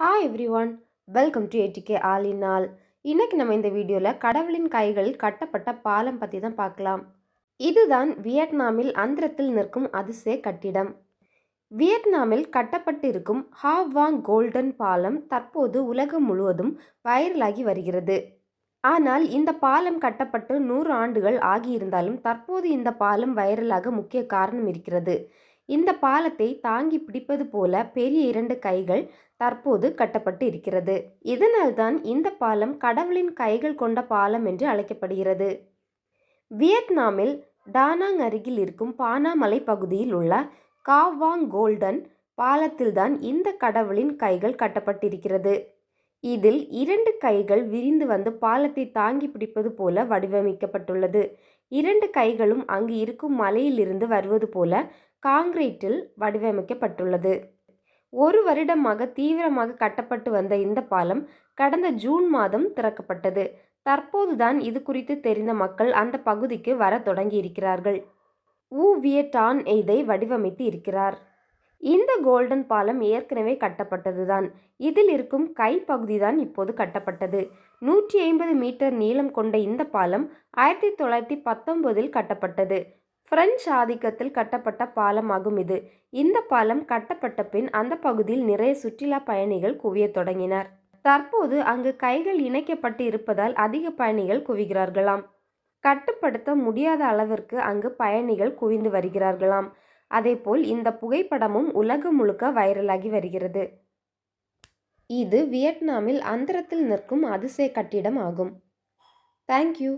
Hi every one welcome to ATK all in all இன்றைக்கி நம்ம இந்த வீடியோவில் கடவுளின் கைகளில் கட்டப்பட்ட பாலம் பற்றி தான் பார்க்கலாம். இதுதான் வியட்நாமில் அந்தரத்தில் நிற்கும் அதிசய கட்டிடம். வியட்நாமில் கட்டப்பட்டிருக்கும் ஹாவாங் கோல்டன் பாலம் தற்போது உலகம் முழுவதும் வைரலாகி வருகிறது. ஆனால் இந்த பாலம் கட்டப்பட்டு நூறு ஆண்டுகள் ஆகியிருந்தாலும் தற்போது இந்த பாலம் வைரலாக முக்கிய காரணம் இருக்கிறது. இந்த பாலத்தை தாங்கி பிடிப்பது போல பெரிய இரண்டு கைகள் தற்போது கட்டப்பட்டு இருக்கிறது. இதனால்தான் இந்த பாலம் கடவுளின் கைகள் கொண்ட பாலம் என்று அழைக்கப்படுகிறது. வியட்நாமில் டானாங் அருகில் இருக்கும் பானாமலை பகுதியில் உள்ள காவாங் கோல்டன் பாலத்தில்தான் இந்த கடவுளின் கைகள் கட்டப்பட்டிருக்கிறது. இதில் இரண்டு கைகள் விரிந்து வந்து பாலத்தை தாங்கி பிடிப்பது போல வடிவமைக்கப்பட்டுள்ளது. இரண்டு கைகளும் அங்கு இருக்கும் மலையிலிருந்து வருவது போல காங்கிரீட்டில் வடிவமைக்கப்பட்டுள்ளது. ஒரு வருடமாக தீவிரமாக கட்டப்பட்டு வந்த இந்த பாலம் கடந்த ஜூன் மாதம் திறக்கப்பட்டது. தற்போதுதான் இது குறித்து தெரிந்த மக்கள் அந்த பகுதிக்கு வர தொடங்கி இருக்கிறார்கள் ஊ வியட்டான் இதை வடிவமைத்து இருக்கிறார். இந்த கோல்டன் பாலம் ஏற்கனவே கட்டப்பட்டதுதான். இதில் இருக்கும் கைப்பகுதி தான் இப்போது கட்டப்பட்டது. நூற்றி ஐம்பது மீட்டர் நீளம் கொண்ட இந்த பாலம் ஆயிரத்தி தொள்ளாயிரத்தி பத்தொன்பதில் கட்டப்பட்டது. பிரெஞ்சு ஆதிக்கத்தில் கட்டப்பட்ட பாலமாகும் இது. இந்த பாலம் கட்டப்பட்ட பின் அந்த பகுதியில் நிறைய சுற்றுலா பயணிகள் குவிய தொடங்கினர். தற்போது அங்கு கைகள் இணைக்கப்பட்டு இருப்பதால் அதிக பயணிகள் குவிகிறார்களாம். கட்டுப்படுத்த முடியாத அளவிற்கு அங்கு பயணிகள் குவிந்து வருகிறார்களாம். அதேபோல் இந்த புகைப்படமும் உலகம் முழுக்க வைரலாகி வருகிறது. இது வியட்நாமில் அந்தரத்தில் நிற்கும் அதிசய கட்டிடம் ஆகும். தேங்க்யூ